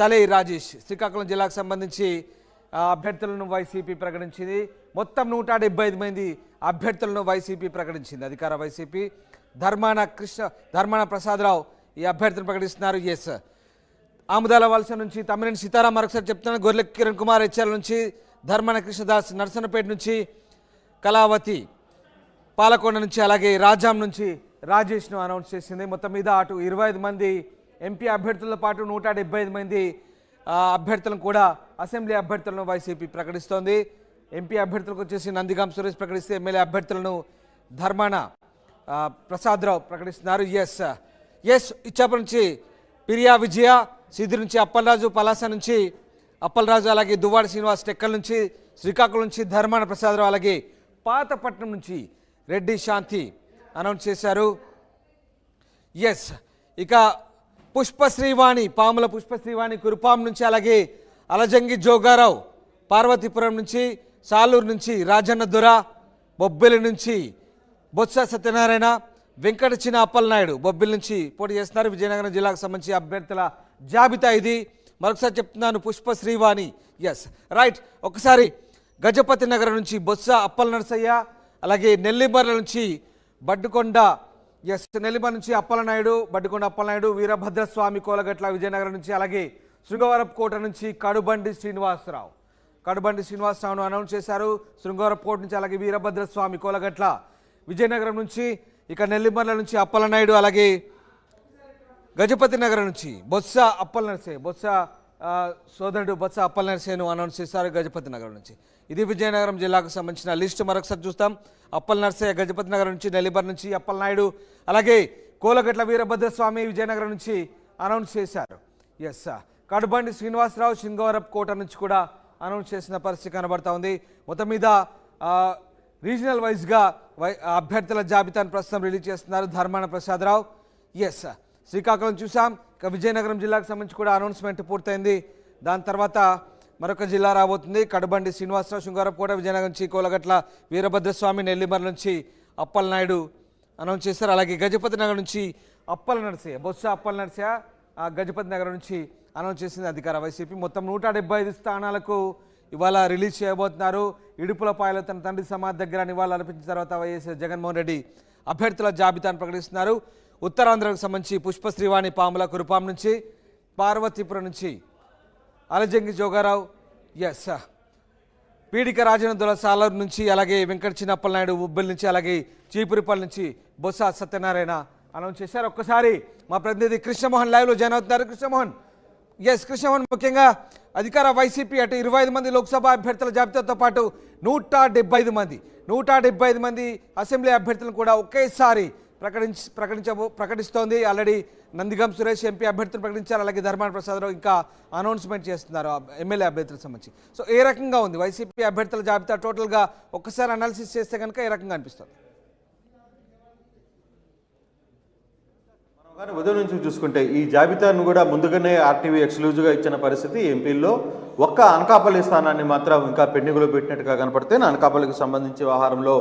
తలై రాజేష్ శ్రీకాకుళం జిల్లాకు సంబంధించి అభ్యర్థులను వైసీపీ ప్రకటించింది. మొత్తం నూట డెబ్బై ఐదు మంది అభ్యర్థులను వైసీపీ ప్రకటించింది. అధికార వైసీపీ ధర్మాన కృష్ణ ధర్మాన ప్రసాదరావు ఈ అభ్యర్థులను ప్రకటిస్తున్నారు. ఎస్ ఆముదాల వలస నుంచి తమ్మినేని సీతారాం మరొకసారి చెప్తున్నాను గొర్రెల కిరణ్ కుమార్ హెచ్ఎల్ నుంచి ధర్మాన కృష్ణదాస్ నర్సనపేట నుంచి కళావతి పాలకొండ నుంచి అలాగే రాజాం నుంచి రాజేష్ను అనౌన్స్ చేసింది. మొత్తం మీద అటు ఇరవై ఐదు మంది ఎంపీ అభ్యర్థులతో పాటు నూట డెబ్బై ఐదు మంది అభ్యర్థులను కూడా అసెంబ్లీ అభ్యర్థులను వైసీపీ ప్రకటిస్తోంది. ఎంపీ అభ్యర్థులకు వచ్చేసి నందిగాం సురేష్ ప్రకటిస్తే ఎమ్మెల్యే అభ్యర్థులను ధర్మాన ప్రసాదరావు ప్రకటిస్తున్నారు. ఎస్ ఎస్ ఇచ్చాపురం నుంచి పిరియా విజయ సిద్ధి నుంచి అప్పలరాజు పలాస నుంచి అప్పలరాజు అలాగే దువ్వాడ శ్రీనివాస్ టెక్కల నుంచి శ్రీకాకుళం నుంచి ధర్మాన ప్రసాదరావు అలాగే పాతపట్నం నుంచి రెడ్డి శాంతి అనౌన్స్ చేశారు. ఎస్ ఇక పుష్ప శ్రీవాణి పాముల పుష్ప శ్రీవాణి కురుపాం నుంచి అలాగే అలజంగి జోగారావు పార్వతీపురం నుంచి సాలూరు నుంచి రాజన్న దొర బొబ్బిలి నుంచి బొత్స సత్యనారాయణ వెంకట చిన అప్పలనాయుడు బొబ్బిలి నుంచి పోటీ చేస్తున్నారు. విజయనగరం జిల్లాకు సంబంధించి అభ్యర్థుల జాబితా ఇది. మరొకసారి చెప్తున్నాను పుష్ప శ్రీవాణి ఎస్ రైట్ ఒకసారి గజపతి నగరం నుంచి బొత్స అప్పల నరసయ్య అలాగే నెల్లిమర్ల నుంచి బడ్డుకొండ ఎస్ నెల్లిమర్ నుంచి అప్పలనాయుడు బడ్డుకొండ అప్పలనాయుడు వీరభద్రస్వామి కోలగట్ల విజయనగరం నుంచి అలాగే శృంగవరపు కోట నుంచి కడుబండి శ్రీనివాసరావు. కడుబండి శ్రీనివాసరావును అనౌన్స్ చేశారు. శృంగవరపు కోట నుంచి అలాగే వీరభద్రస్వామి కోలగట్ల విజయనగరం నుంచి ఇక నెల్లిమర్ల నుంచి అప్పలనాయుడు అలాగే గజపతి నగరం నుంచి బొత్స అప్పల నరసే బొత్స సోదరుడు బొత్స అప్పలనరసేను అనౌన్స్ చేశారు గజపతి నగరం నుంచి. ఇది విజయనగరం జిల్లాకు సంబంధించిన లిస్ట్. మరొకసారి చూస్తాం. అప్పల నర్సయ్య గజపతి నగరం నుంచి నెల్లిబర్ నుంచి అప్పలనాయుడు అలాగే కోలగట్ల వీరభద్రస్వామి విజయనగరం నుంచి అనౌన్స్ చేశారు. ఎస్ కడుబండి శ్రీనివాసరావు సింగవరపు కోట నుంచి కూడా అనౌన్స్ చేసిన పరిస్థితి కనబడతా ఉంది. మొత్తం మీద రీజనల్ వైజ్గా వై అభ్యర్థుల జాబితాను ప్రస్తుతం రిలీజ్ చేస్తున్నారు ధర్మాన ప్రసాదరావు. ఎస్ శ్రీకాకుళం చూసాం ఇక విజయనగరం జిల్లాకు సంబంధించి కూడా అనౌన్స్మెంట్ పూర్తయింది. దాని తర్వాత మరొక జిల్లా రాబోతుంది. కడబండి శ్రీనివాసరావు శృంగారపు కూడా విజయనగరం నుంచి కోలగట్ల వీరభద్రస్వామి నెల్లిమర్ల నుంచి అప్పల నాయుడు అనౌన్స్ చేశారు. అలాగే గజపతి నగర్ నుంచి అప్పల నరసయ్య బొత్స అప్పల నరసయ్య ఆ గజపతి నగర్ నుంచి అనౌన్స్ చేసింది అధికార వైసీపీ. మొత్తం నూట డెబ్బై ఐదు స్థానాలకు ఇవాళ రిలీజ్ చేయబోతున్నారు. ఇడుపులపాయలో తన తండ్రి సమాధి దగ్గర నివాళులు అర్పించిన తర్వాత వైఎస్ జగన్మోహన్ రెడ్డి అభ్యర్థుల జాబితాను ప్రకటిస్తున్నారు. ఉత్తరాంధ్రకు సంబంధించి పుష్ప శ్రీవాణి పాముల కురుపాం నుంచి పార్వతీపురం నుంచి అలజంగి జోగారావు ఎస్ పీడిక రాజనందుల సాలూరు నుంచి అలాగే వెంకట చిన్నప్పలనాయుడు ఉబ్బల్ నుంచి అలాగే చీపురిపల్లి నుంచి బొత్స సత్యనారాయణ అనౌన్స్ చేశారు. ఒక్కసారి మా ప్రతినిధి కృష్ణమోహన్ లైవ్లో జాయిన్ అవుతున్నారు. కృష్ణమోహన్ ఎస్ కృష్ణమోహన్ ముఖ్యంగా అధికార వైసీపీ అటు ఇరవై ఐదు మంది లోక్సభ అభ్యర్థుల జాబితాతో పాటు నూట డెబ్బై ఐదు మంది నూట డెబ్బై ఐదు మంది అసెంబ్లీ అభ్యర్థులను కూడా ఒకేసారి ప్రకటించి ప్రకటించబో ప్రకటిస్తోంది. ఆల్రెడీ నందిగం సురేష్ ఎంపీ అభ్యర్థులు ప్రకటించారు. అలాగే ధర్మాన ప్రసాదరావు ఇంకా అనౌన్స్మెంట్ చేస్తున్నారు ఎమ్మెల్యే అభ్యర్థులకు సంబంధించి. సో ఏ రకంగా ఉంది? వైసీపీ అభ్యర్థుల జాబితా టోటల్గా ఒక్కసారి అనాలిసిస్ చేస్తే కనుక ఏ రకంగా అనిపిస్తుంది? కానీ ఉదయం నుంచి చూసుకుంటే ఈ జాబితాను కూడా ముందుగానే ఆర్టీవీ ఎక్స్క్లూజివ్గా ఇచ్చిన పరిస్థితి. ఎంపీల్లో ఒక్క అనకాపల్లి స్థానాన్ని మాత్రం ఇంకా పెండింగ్లో పెట్టినట్టుగా కనపడితే అనకాపల్లికి సంబంధించి వ్యవహారంలో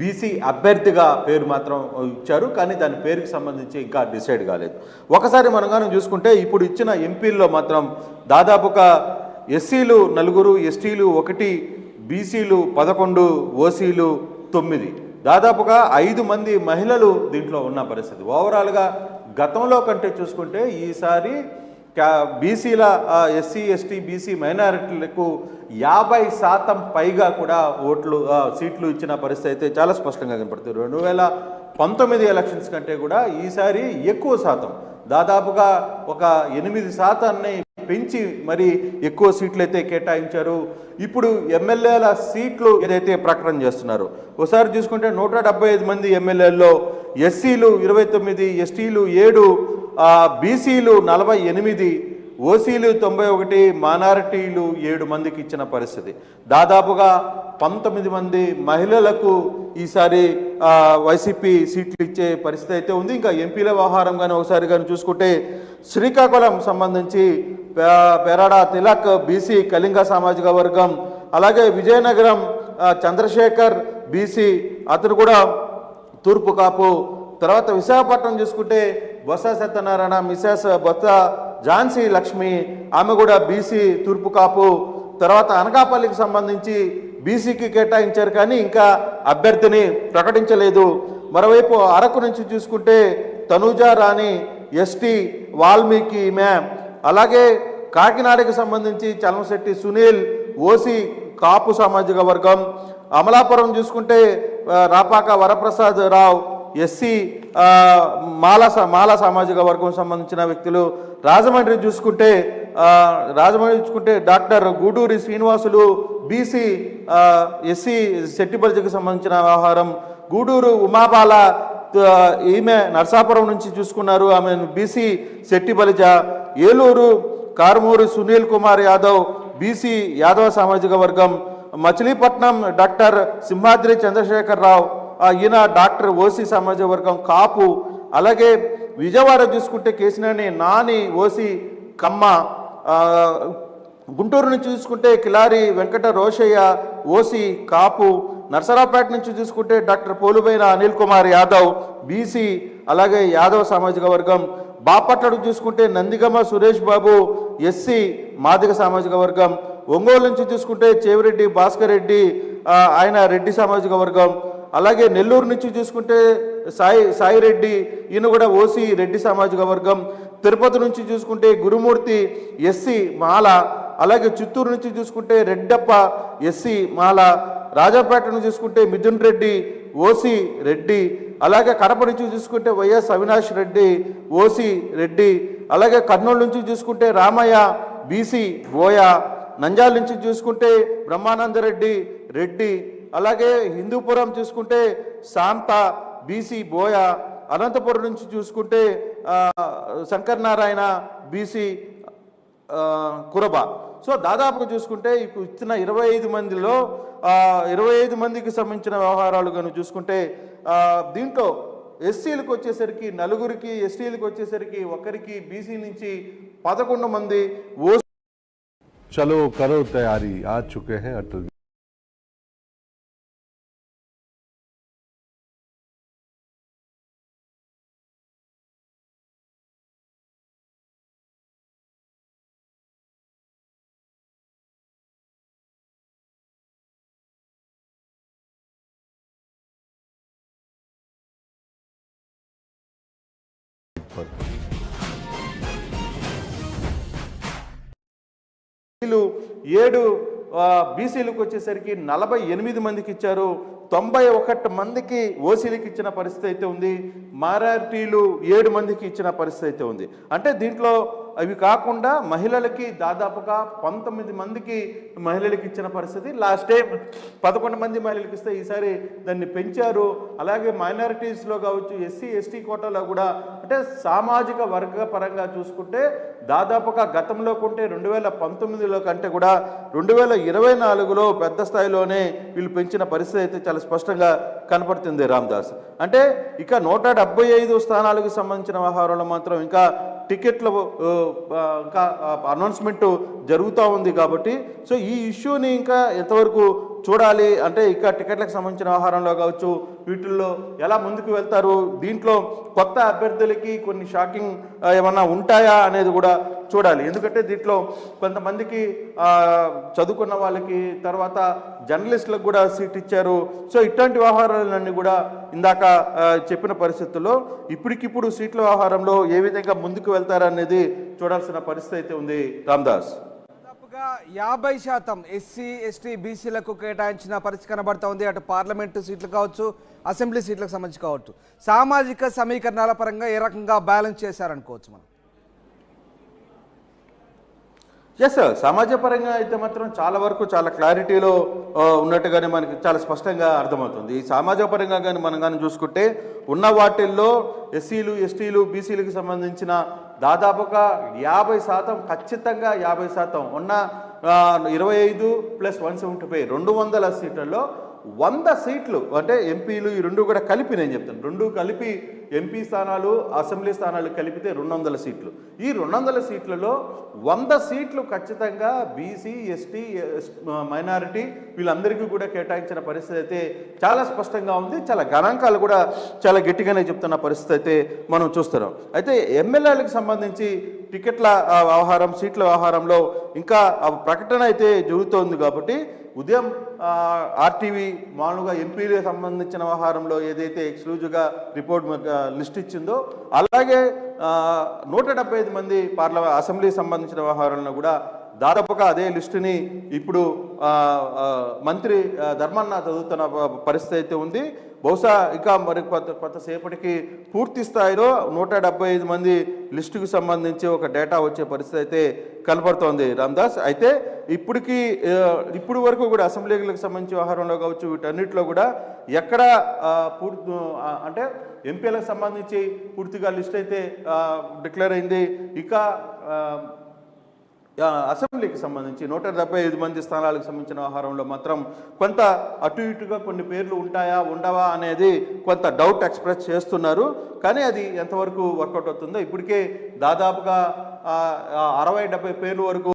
బీసీ అభ్యర్థిగా పేరు మాత్రం ఇచ్చారు కానీ దాని పేరుకి సంబంధించి ఇంకా డిసైడ్ కాలేదు. ఒకసారి మనం కానీ చూసుకుంటే ఇప్పుడు ఇచ్చిన ఎంపీల్లో మాత్రం దాదాపుగా ఎస్సీలు నలుగురు ఎస్టీలు ఒకటి బీసీలు పదకొండు ఓసీలు తొమ్మిది. దాదాపుగా ఐదు మంది మహిళలు దీంట్లో ఉన్న పరిస్థితి. ఓవరాల్గా గతంలో కంటే చూసుకుంటే ఈసారి క్యా- బీసీల ఎస్సీ ఎస్టీ బీసీ మైనారిటీలకు యాభై శాతం పైగా కూడా ఓట్లు సీట్లు ఇచ్చిన పరిస్థితి అయితే చాలా స్పష్టంగా కనపడుతుంది. రెండు వేల పంతొమ్మిది ఎలక్షన్స్ కంటే కూడా ఈసారి ఎక్కువ శాతం దాదాపుగా ఒక ఎనిమిది శాతాన్ని పెంచి మరి ఎక్కువ సీట్లు అయితే కేటాయించారు. ఇప్పుడు ఎమ్మెల్యేల సీట్లు ఏదైతే ప్రకటన చేస్తున్నారు ఒకసారి చూసుకుంటే నూట డెబ్బై ఐదు మంది ఎమ్మెల్యేల్లో ఎస్సీలు ఇరవై తొమ్మిది ఎస్టీలు ఏడు బీసీలు నలభై ఎనిమిది ఓసీలు తొంభై ఒకటి మైనారిటీలు ఏడు మందికి ఇచ్చిన పరిస్థితి. దాదాపుగా పంతొమ్మిది మంది మహిళలకు ఈసారి వైసీపీ సీట్లు ఇచ్చే పరిస్థితి అయితే ఉంది. ఇంకా ఎంపీల వ్యవహారం కానీ ఒకసారి కానీ చూసుకుంటే శ్రీకాకుళం సంబంధించి పెరాడ తిలక్ బీసీ కళింగ సామాజిక వర్గం అలాగే విజయనగరం చంద్రశేఖర్ బీసీ అతను కూడా తూర్పు కాపు. తర్వాత విశాఖపట్నం చూసుకుంటే బొత్స సత్యనారాయణ మిసెస్ బొత్స ఝాన్సీ లక్ష్మి ఆమె కూడా బీసీ తూర్పు కాపు. తర్వాత అనకాపల్లికి సంబంధించి బీసీకి కేటాయించారు కానీ ఇంకా అభ్యర్థిని ప్రకటించలేదు. మరోవైపు అరకు నుంచి చూసుకుంటే తనూజా రాణి ఎస్టీ వాల్మీకి మ్యామ్ అలాగే కాకినాడకి సంబంధించి చలమశెట్టి సునీల్ ఓసి కాపు సామాజిక వర్గం. అమలాపురం చూసుకుంటే రాపాక వరప్రసాద్ రావు ఎస్సీ మాల మాల సామాజిక వర్గం సంబంధించిన వ్యక్తులు రాజమండ్రి చూసుకుంటే రాజమండ్రి చూసుకుంటే doctor Guduri Srinivasulu BC SC శెట్టిపల్లికి సంబంధించిన వ్యవహారం గూడూరు ఉమాబాల ఈమె నర్సాపురం నుంచి చూసుకున్నారు ఆమె బీసీ శెట్టిబలిజ ఏలూరు కారుమూరి సునీల్ కుమార్ యాదవ్ బీసీ యాదవ సామాజిక వర్గం మచిలీపట్నం డాక్టర్ సింహాద్రి చంద్రశేఖరరావు ఈయన డాక్టర్ ఓసీ సామాజిక వర్గం కాపు అలాగే విజయవాడ చూసుకుంటే కేసినేని నాని ఓసీ కమ్మ గుంటూరు నుంచి చూసుకుంటే కిలారి వెంకట రోషయ్య ఓసి కాపు నర్సరావుపేట నుంచి చూసుకుంటే డాక్టర్ పోలుబైన అనిల్ కుమార్ యాదవ్ బీసీ అలాగే యాదవ్ సామాజిక వర్గం బాపట్లకు చూసుకుంటే నందిగమ సురేష్ బాబు ఎస్సీ మాదిగ సామాజిక వర్గం ఒంగోలు నుంచి చూసుకుంటే చేవిరెడ్డి భాస్కర్ రెడ్డి ఆయన రెడ్డి సామాజిక వర్గం. అలాగే నెల్లూరు నుంచి చూసుకుంటే సాయి సాయిరెడ్డి ఈయన కూడా ఓసీ రెడ్డి సామాజిక వర్గం. తిరుపతి నుంచి చూసుకుంటే గురుమూర్తి ఎస్సీ మాల. అలాగే చిత్తూరు నుంచి చూసుకుంటే రెడ్డప్ప ఎస్సీ మాల. రాజాపేట నుంచి చూసుకుంటే మిథున్ రెడ్డి ఓసీ రెడ్డి. అలాగే కడప నుంచి చూసుకుంటే వైఎస్ అవినాష్ రెడ్డి ఓసీ రెడ్డి. అలాగే కర్నూలు నుంచి చూసుకుంటే రామయ్య బీసీ బోయ. నంజాల నుంచి చూసుకుంటే బ్రహ్మానందరెడ్డి రెడ్డి అలాగే హిందూపురం చూసుకుంటే శాంత బీసీ బోయ అనంతపురం నుంచి చూసుకుంటే శంకర్ నారాయణ బీసీ కురబ. సో దాదాపుగా చూసుకుంటే ఇప్పుడు ఇచ్చిన ఇరవై ఐదు మందిలో ఇరవై ఐదు మందికి సంబంధించిన వ్యవహారాలు కానీ చూసుకుంటే దీంట్లో ఎస్సీలకు వచ్చేసరికి నలుగురికి ఎస్టీలకు వచ్చేసరికి ఒకరికి బీసీ నుంచి పదకొండు మంది ఓ चलो करो तैयारी आ चुके हैं अटल पर వీళ్ళు ఏడు బీసీలకు వచ్చేసరికి నలభై ఎనిమిది మందికి ఇచ్చారు. తొంభై ఒకటి మందికి ఓసీలకు ఇచ్చిన పరిస్థితి అయితే ఉంది. మారార్టీలు ఏడు మందికి ఇచ్చిన పరిస్థితి అయితే ఉంది. అంటే దీంట్లో అవి కాకుండా మహిళలకి దాదాపుగా పంతొమ్మిది మందికి మహిళలకు ఇచ్చిన పరిస్థితి. లాస్ట్ టైం పదకొండు మంది మహిళలకు ఇస్తే ఈసారి దాన్ని పెంచారు. అలాగే మైనారిటీస్లో కావచ్చు ఎస్సీ ఎస్టీ కోటాలో కూడా అంటే సామాజిక వర్గ పరంగా చూసుకుంటే దాదాపుగా గతంలో కొంటే రెండు వేల పంతొమ్మిదిలో కంటే కూడా రెండు వేల ఇరవై నాలుగులో పెద్ద స్థాయిలోనే వీళ్ళు పెంచిన పరిస్థితి అయితే చాలా స్పష్టంగా కనపడుతుంది రామ్దాస్. అంటే ఇక నూట డెబ్బై ఐదు స్థానాలకు సంబంధించిన వ్యవహారంలో మాత్రం ఇంకా టికెట్ల ఇంకా అనౌన్స్మెంట్ జరుగుతూ ఉంది కాబట్టి సో ఈ ఇష్యూని ఇంకా ఎంతవరకు చూడాలి. అంటే ఇక టికెట్లకు సంబంధించిన ఆహారంలో కావచ్చు వీటిల్లో ఎలా ముందుకు వెళ్తారు దీంట్లో కొత్త అభ్యర్థులకి కొన్ని షాకింగ్ ఏమన్నా ఉంటాయా అనేది కూడా చూడాలి. ఎందుకంటే దీంట్లో కొంతమందికి చదువుకున్న వాళ్ళకి తర్వాత జర్నలిస్టులకు కూడా సీట్ ఇచ్చారు. సో ఇట్లాంటి వ్యవహారాలన్నీ కూడా ఇందాక చెప్పిన పరిస్థితుల్లో ఇప్పటికిప్పుడు సీట్ల వ్యవహారంలో ఏ విధంగా ముందుకు వెళ్తారనేది చూడాల్సిన పరిస్థితి అయితే ఉంది. రామ్దాస్. దాదాపుగా యాభై శాతం ఎస్సీ ఎస్టీ బీసీలకు కేటాయించిన పరిస్థితి కనబడతా ఉంది. అటు పార్లమెంటు సీట్లు కావచ్చు అసెంబ్లీ సీట్లకు సంబంధించి కావచ్చు. సామాజిక సమీకరణాల పరంగా ఏ రకంగా బ్యాలెన్స్ చేశారనుకోవచ్చు మనం? ఎస్ సమాజ పరంగా అయితే మాత్రం చాలా వరకు చాలా క్లారిటీలో ఉన్నట్టుగానే మనకి చాలా స్పష్టంగా అర్థమవుతుంది. ఈ సమాజ పరంగా కానీ మనం కానీ చూసుకుంటే ఉన్న వాటిల్లో ఎస్సీలు ఎస్టీలు బీసీలకు సంబంధించిన దాదాపుగా యాభై శాతం ఖచ్చితంగా యాభై శాతం ఉన్న ఇరవై ఐదు ప్లస్ వన్ సెవెంటీ ఫైవ్ రెండు వందల సీట్లలో వంద సీట్లు అంటే ఎంపీలు ఈ రెండు కూడా కలిపి నేను చెప్తాను. రెండు కలిపి ఎంపీ స్థానాలు అసెంబ్లీ స్థానాలు కలిపితే రెండు వందల సీట్లు. ఈ రెండు వందల సీట్లలో వంద సీట్లు ఖచ్చితంగా బీసీ ఎస్టీ మైనారిటీ వీళ్ళందరికీ కూడా కేటాయించిన పరిస్థితి అయితే చాలా స్పష్టంగా ఉంది. చాలా గణాంకాలు కూడా చాలా గట్టిగానే చెప్తున్న పరిస్థితి అయితే మనం చూస్తున్నాం. అయితే ఎమ్మెల్యేలకు సంబంధించి టికెట్ల వ్యవహారం సీట్ల వ్యవహారంలో ఇంకా ప్రకటన అయితే జరుగుతోంది కాబట్టి ఉదయం ఆర్టీవీ మామూలుగా ఎంపీలకు సంబంధించిన వ్యవహారంలో ఏదైతే ఎక్స్క్లూజివ్గా రిపోర్ట్ లిస్ట్ ఇచ్చిందో అలాగే నూట డెబ్బై ఐదు మంది పార్లమెంట్ అసెంబ్లీ సంబంధించిన వ్యవహారంలో కూడా దాదాపుగా అదే లిస్టుని ఇప్పుడు మంత్రి ధర్మన్న చదువుతున్న పరిస్థితి అయితే ఉంది. బహుశా ఇంకా మరి కొంత కొంతసేపటికి పూర్తి స్థాయిలో నూట డెబ్బై ఐదు మంది లిస్టుకు సంబంధించి ఒక డేటా వచ్చే పరిస్థితి అయితే కనపడుతోంది. రామ్దాస్ అయితే ఇప్పటికీ ఆ, ఇప్పుడు వరకు కూడా అసెంబ్లీలకు సంబంధించి వ్యవహారంలో కావచ్చు వీటన్నిటిలో కూడా ఎక్కడ పూర్తి అంటే ఎంపీలకు సంబంధించి పూర్తిగా లిస్ట్ అయితే డిక్లేర్ అయింది. ఇక అసెంబ్లీకి సంబంధించి నూట డెబ్బై ఐదు మంది స్థానాలకు సంబంధించిన వ్యవహారంలో మాత్రం కొంత అటు ఇటుగా కొన్ని పేర్లు ఉంటాయా ఉండవా అనేది కొంత డౌట్ ఎక్స్ప్రెస్ చేస్తున్నారు. కానీ అది ఎంతవరకు వర్కౌట్ అవుతుందో ఇప్పటికే దాదాపుగా అరవై డెబ్బై పేర్లు వరకు